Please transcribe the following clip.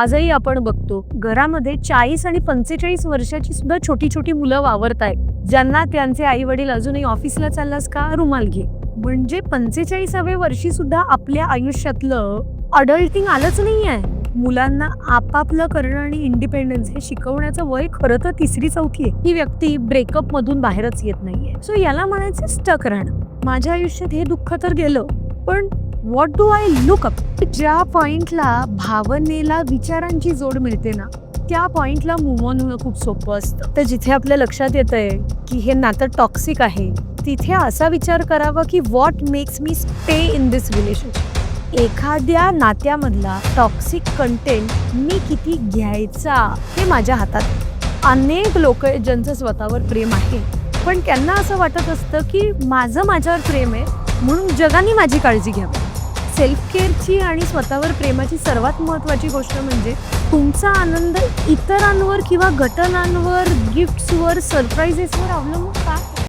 आजही आपण बघतो. घरामध्ये चाळीस आणि पंचेचाळीस वर्षाची सुद्धा छोटी छोटी मुलं वावरत आहेत. ज्यांना त्यांचे आई वडील अजूनही ऑफिसला चाललास का? रुमाल घे. म्हणजे पंचेचाळीसाव्या वर्षी सुद्धा आपल्या आयुष्यातलं अडल्टिंग आलंच नाही आहे मुलांना आपापलं करणं आणि इंडिपेंडन्स हे शिकवण्याचं वय खरं तर तिसरी चौथी आहे. ही व्यक्ती ब्रेकअप मधून बाहेरच येत नाहीये. सो याला म्हणायचं स्टक राहणं. माझ्या आयुष्यात हे दुःख तर गेलं. पण what do I look up ज्या पॉइंटला भावनेला विचारांची जोड मिळते ना त्या पॉइंटला मूव्ह ऑन होणं खूप सोपं असतं. तर जिथे आपल्या लक्षात येत आहे की हे नातं टॉक्सिक आहे तिथे असा विचार करावा की what makes me stay in this relationship एखाद्या नात्यामधला टॉक्सिक कंटेंट मी किती घ्यायचा हे माझ्या हातात अनेक लोक आहेत ज्यांचं स्वतःवर प्रेम आहे. पण त्यांना असं वाटत असतं की माझं माझ्यावर प्रेम आहे म्हणून जगाने माझी काळजी घ्यावी. सेल्फ केअरची आणि स्वतःवर प्रेमाची सर्वात महत्त्वाची गोष्ट म्हणजे तुमचा आनंद इतरांवर किंवा घटनांवर गिफ्ट्सवर सरप्राईजेसवर अवलंबून का?